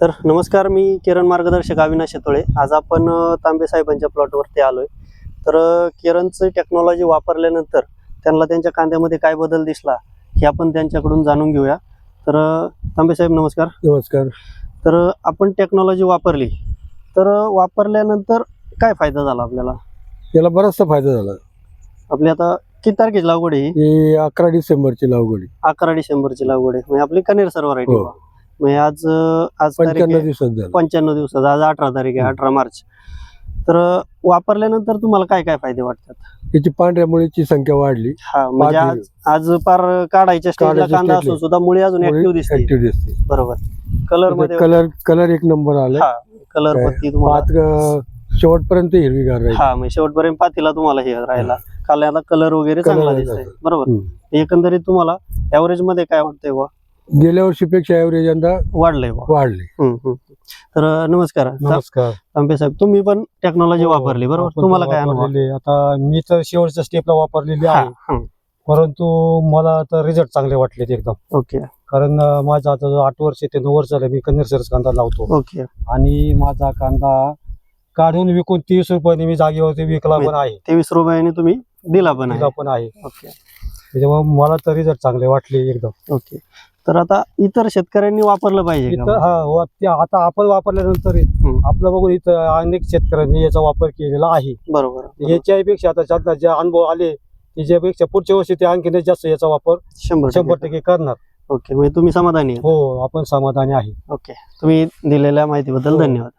तर नमस्कार मी किरण मार्गदर्शक अविनाश शेतोळे. आज आपण तांबे साहेबांच्या प्लॉटवरती आलोय. तर किरणचं टेक्नॉलॉजी वापरल्यानंतर त्यांना त्यांच्या कांद्यामध्ये काय बदल दिसला हे आपण त्यांच्याकडून जाणून घेऊया. तर तांबे साहेब नमस्कार. नमस्कार. तर आपण टेक्नॉलॉजी वापरली. तर वापरल्यानंतर काय फायदा झाला आपल्याला? याला बराचसा फायदा झाला. आपली आता किती तारखेची लागवड आहे ही? अकरा डिसेंबरची लागवड आहे. अकरा डिसेंबरची लागवड आहे. म्हणजे आपली कनेर सर व्हरायटी हो. म्हणजे आज आज तारीख पंच्याण्णव दिवसात झाला. पंच्याण्णव दिवसात. आज अठरा तारीख आहे. अठरा मार्च. तर वापरल्यानंतर तुम्हाला काय काय फायदे वाटतात? याची पांढऱ्या मुळीची संख्या वाढली. हा म्हणजे आज आज पार काढायच्या स्टेजला काढायच्या कांदा stage ला. असून सुद्धा मुळी अजून ऍक्टिव्ह दिसते. ऍक्टिव्ह दिसते. बरोबर. कलरमध्ये कलर कलर एक नंबर आला हा कलर? पत्ती तुम्हाला पात अं, शेवटपर्यंत हिरवीगार राहील. हा म्हणजे शेवटपर्यंत पातीला तुम्हाला हे राहिला. काल याला कलर वगैरे Colour चांगला दिसतोय. बरोबर. हम्म. एकंदरीत तुम्हाला ऍव्हरेजमध्ये काय वाटतंय बा गेल्या वर्षीपेक्षा ऍव्हरेज यंदा वाढलंय बा. वाढले हम्म, हम्म. तर नमस्कार. नमस्कार. तांबे साहेब तुम्ही पण टेक्नॉलॉजी हो, वापरली बरोबर? आपण तुम्हाला काय अनुभव? वापरलेली. आता मी तर शेवटच्या स्टेपला वापरलेली हा, आहे. हम्म. परंतु मला तर रिझल्ट चांगले वाटलेत एकदम. ओके. कारण अं, माझा आता जो आठ वर्ष ते नऊ वर्ष झाले मी कन्नर सरस कांदा लावतो. ओके. आणि माझा कांदा काढून विकून तीस रुपयाने मी जागेवरती विकला पण आहे. तेवीस रुपयाने तुम्ही दिला पण आहे. पण आहे. ओके. त्याच्यामुळे मला तर रिझल्ट चांगले वाटले एकदम. ओके. तर आता इतर शेतकऱ्यांनी वापरलं पाहिजे इथं हा वा- ते आता आपण वापरल्यानंतर हम्म. आपलं बघून इथं अनेक शेतकऱ्यांनी याचा वापर केलेला आहे. बरोबर याच्यापेक्षा आता ज्यांना जे अनुभव आले त्याच्यापेक्षा पुढच्या वर्षी ते आणखीन जास्त याचा वापर शंभर शंभर टक्के टक्के करणार. ओके म्हणजे तुम्ही समाधानी हो आपण समाधानी आहे. ओके. तुम्ही दिलेल्या माहितीबद्दल हो. धन्यवाद.